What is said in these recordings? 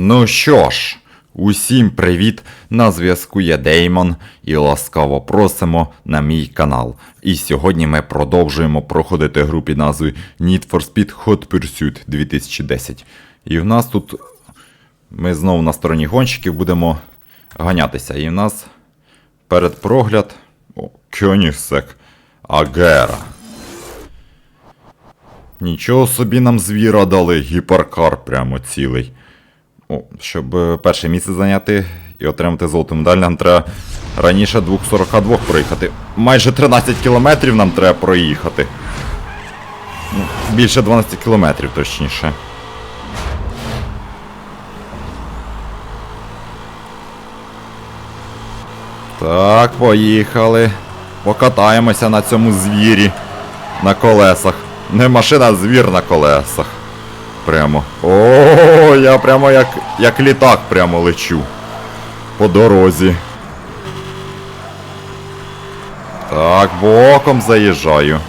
Ну що ж, усім привіт! На зв'язку є Деймон і ласкаво просимо на мій канал. І сьогодні ми продовжуємо проходити гру під назвою Need for Speed Hot Pursuit 2010. І в нас тут ми знову на стороні гонщиків будемо ганятися. І в нас перед прогляд. О, Кьонігсек Агера. Нічого собі нам звіра дали, гіперкар прямо цілий. О, щоб е, перше місце зайняти і отримати золоту медаль, нам треба раніше 2.42 проїхати. Майже 13 кілометрів нам треба проїхати. Ну, Більше 12 кілометрів, точніше. Так, поїхали. Покатаємося на цьому звірі. На колесах. Не машина, а звір на колесах. Прямо. О, я прямо як, як літак прямо лечу. По дорозі. Так, боком заїжджаю.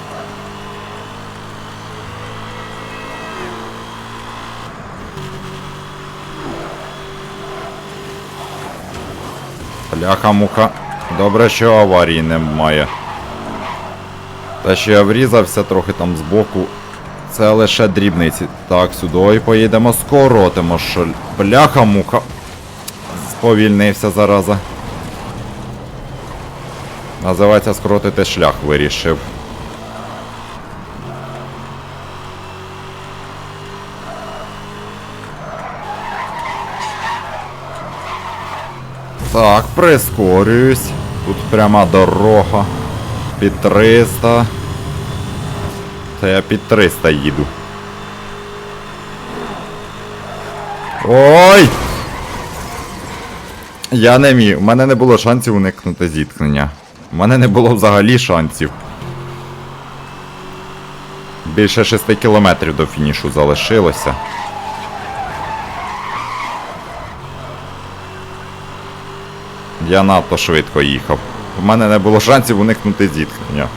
Бляха-муха. Добре, що аварії немає. Та ще я врізався трохи там збоку. Це лише дрібниці. Так, сюди поїдемо, скоротимо що. Бляха-муха. Сповільнився зараза. Називається скоротити шлях вирішив. Так, прискорююсь. Тут пряма дорога. Під 300. Та я під 300 їду. Ой! Я не міг. У мене не було шансів уникнути зіткнення. У мене не було взагалі шансів. Більше 6 кілометрів до фінішу залишилося. Я надто швидко їхав. У мене не було шансів уникнути зіткнення.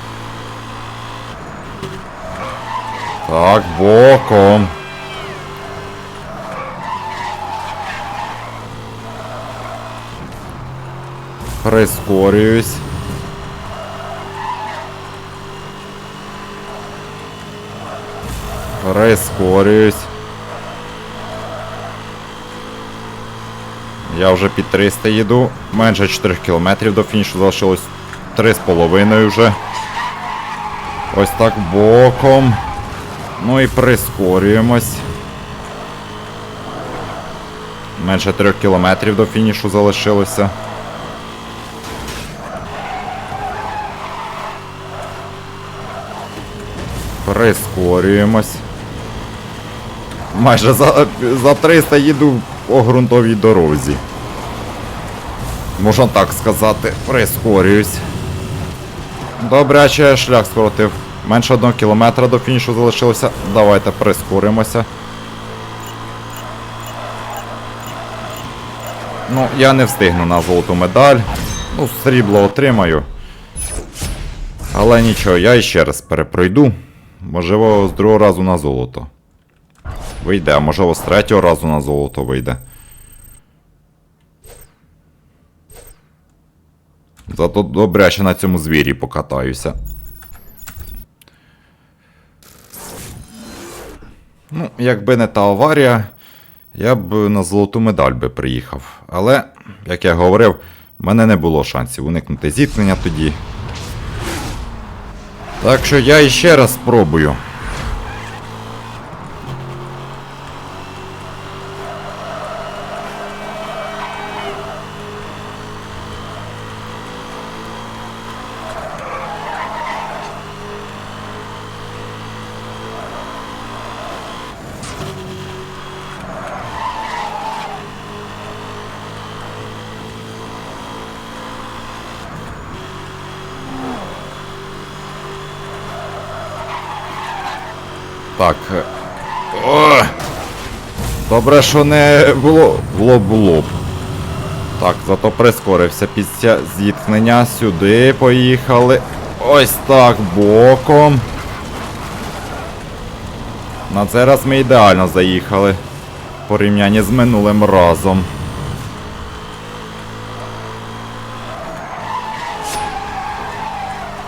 Так, боком. Прискорююсь. Прискорююсь. Я вже під 300 їду. Менше 4 кілометрів до фінішу залишилось 3,5 вже. Ось так боком. Ну і прискорюємось. Менше 3 кілометрів до фінішу залишилося. Прискорюємось. Майже за, за 300 їду по ґрунтовій дорозі. Можна так сказати, прискорююсь. Добре, а ще шлях скоротив. Менше одного кілометра до фінішу залишилося. Давайте прискоримося. Ну, я не встигну на золоту медаль. Ну, срібло отримаю. Але нічого, я іще раз перепройду. Можливо, з другого разу на золото. Вийде, а можливо з третього разу на золото вийде. Зато добре, я ще на цьому звірі покатаюся. Ну, якби не та аварія, я б на золоту медаль би приїхав. Але, як я говорив, в мене не було шансів уникнути зіткнення тоді. Так що я іще раз спробую. Так. е, О! Добре, що не було. Було б було б. Так, зато прискорився після зіткнення. Сюди поїхали. Ось так, боком. На цей раз ми ідеально заїхали. порівнянні з минулим разом.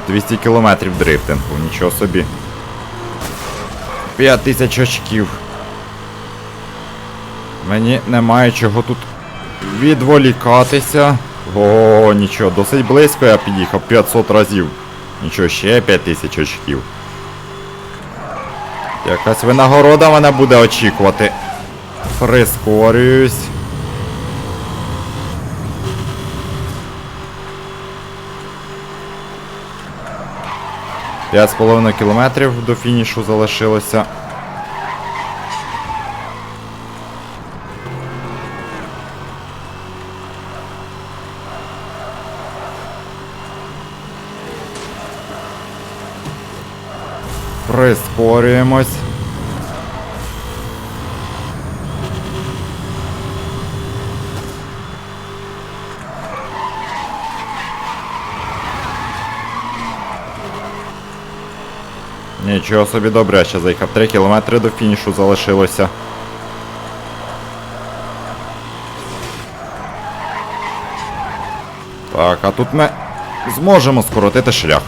«200 кілометрів дрифтингу, нічого собі. 5 тисяч очків. Мені немає чого тут відволікатися. О, нічого, досить близько я під'їхав 500 разів. Нічого, ще 5000 очків. Якась винагорода мене буде очікувати. Прискорююсь. П'ять з половиною кілометрів до фінішу залишилося. Прискорюємось. Нічого собі добре, ще заїхав 3 кілометри до фінішу залишилося. Так, а тут ми зможемо скоротити шлях.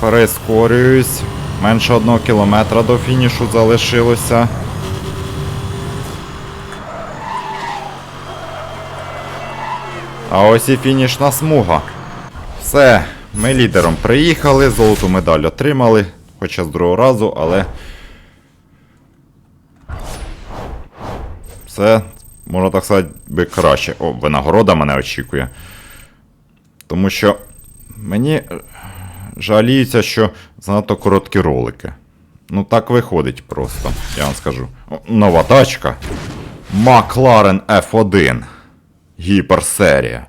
Прискорююсь. Менше одного кілометра до фінішу залишилося. А ось і фінішна смуга. Все, ми лідером приїхали, золоту медаль отримали, хоча з другого разу, але. Все, можна так сказати, би краще. О, винагорода мене очікує. Тому що мені жаліються, що занадто короткі ролики. Ну так виходить просто, я вам скажу. Нова тачка. Макларен F1. Гіперсерія.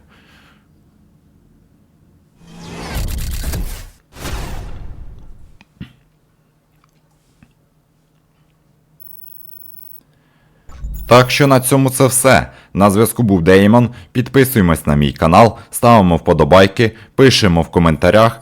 Так що на цьому це все. На зв'язку був Деймон. Підписуємось на мій канал, ставимо вподобайки, пишемо в коментарях.